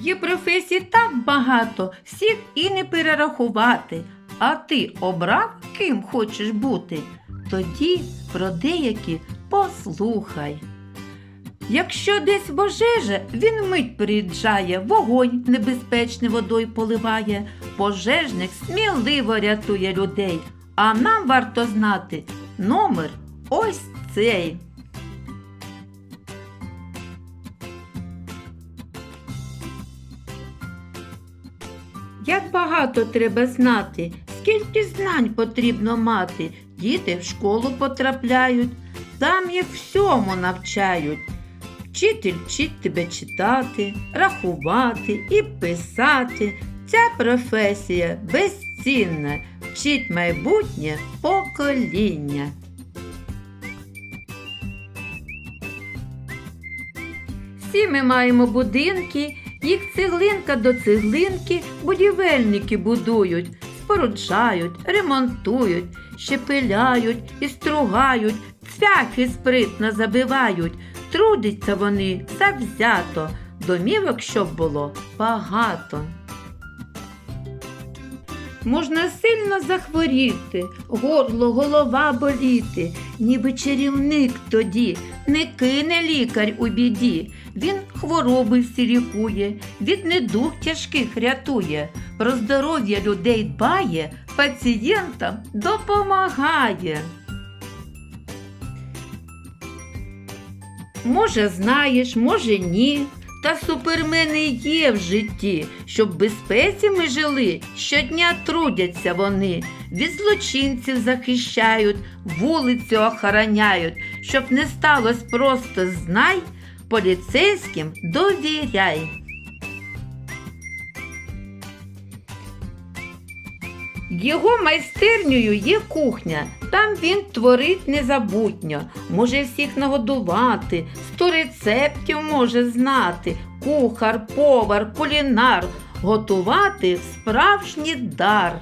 Є професій так багато, всіх і не перерахувати. А ти обрав, ким хочеш бути? Тоді про деякі послухай. Якщо десь пожежа, він мить приїжджає, вогонь небезпечний водою поливає. Пожежник сміливо рятує людей. А нам варто знати номер ось цей. Як багато треба знати, скільки знань потрібно мати. Діти в школу потрапляють, там їх всьому навчають. Вчитель вчить тебе читати, рахувати і писати. Ця професія безцінна, вчить майбутнє покоління. Всі ми маємо будинки, їх цеглинка до цеглинки будівельники будують, споруджають, ремонтують, щепиляють і стругають, цвяхи спритно забивають, трудяться вони завзято, домівок щоб було багато. Можна сильно захворіти, горло, голова боліти, ніби чарівник тоді, не кине лікар у біді. Він хвороби всі лікує, від недуг тяжких рятує, про здоров'я людей дбає, пацієнтам допомагає. Може, знаєш, може ні. Та супермени є в житті, щоб в безпеці ми жили. Щодня трудяться вони, від злочинців захищають, вулицю охороняють. Щоб не сталося просто знай, поліцейським довіряй. Його майстернею є кухня, там він творить незабутньо, може всіх нагодувати, сто рецептів може знати, кухар, повар, кулінар, готувати справжній дар.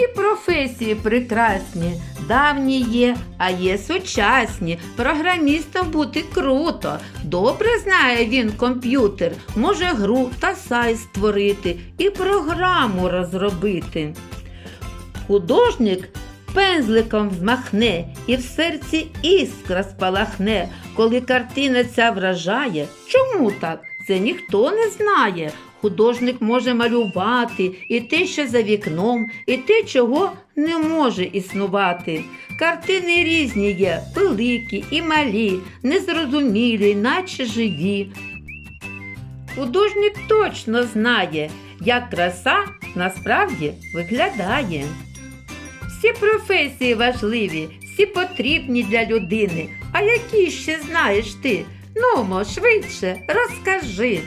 Всі професії прекрасні, давні є, а є сучасні. Програмістом бути круто. Добре знає він комп'ютер, може гру та сайт створити і програму розробити. Художник пензликом взмахне і в серці іскра спалахне, коли картина ця вражає. Чому так? Це ніхто не знає. Художник може малювати і те, що за вікном, і те, чого не може існувати. Картини різні є, великі і малі, незрозумілі, наче живі. Художник точно знає, як краса насправді виглядає. Всі професії важливі, всі потрібні для людини. А які ще знаєш ти? Нумо, швидше, розкажи.